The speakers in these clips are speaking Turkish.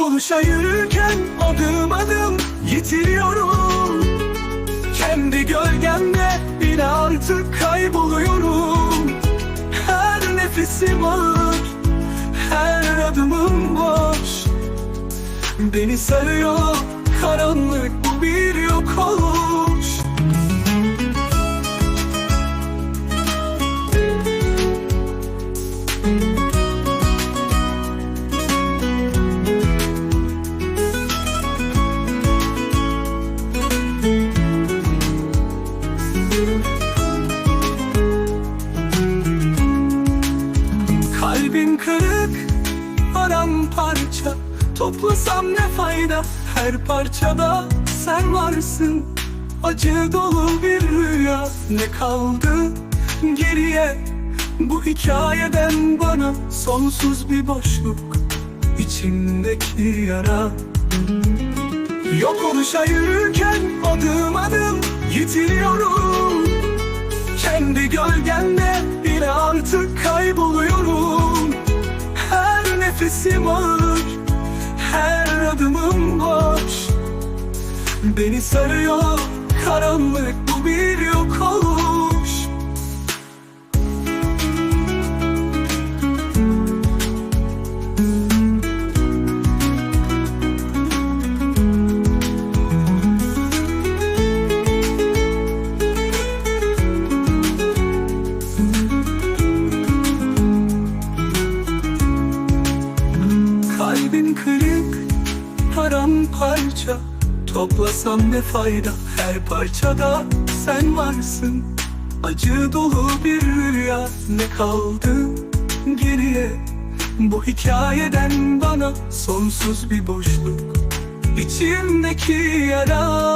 oluşa yürürken adım adım yitiriyorum. Kendi gölgemde bile artık kayboluyorum. Her nefesim ağır, her adımım boş. Beni sarıyor paramparça Toplasam ne fayda, her parçada sen varsın. Acı dolu bir rüya, ne kaldı geriye? Bu hikayeden bana sonsuz bir boşluk içimdeki yara. Yok oluşa yürürken adım adım yitiriyorum. Kendi gölgemde nefesim ağır, her adımım boş. Beni sarıyor karanlık bu paramparça Toplasam ne fayda, her parçada sen varsın. Acı dolu bir rüya, ne kaldı geriye? Bu hikayeden bana sonsuz bir boşluk. İçimdeki yara.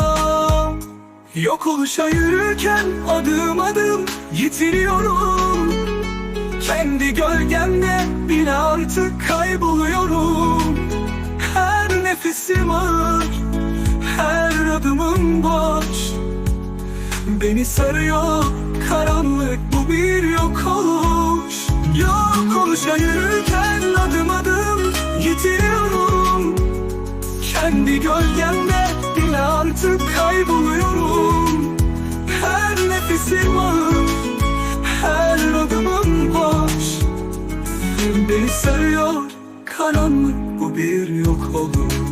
Yok oluşa yürürken adım adım yitiriyorum. Kendi gölgemde nefesim ağır, her adımım boş. Beni sarıyor karanlık bu bir yok oluş Yok oluşa yürürken adım adım yitiriyorum. Kendi gölgemde bile artık kayboluyorum. Her nefesim ağır, her adımım boş. Beni sarıyor karanlık bu bir yok olur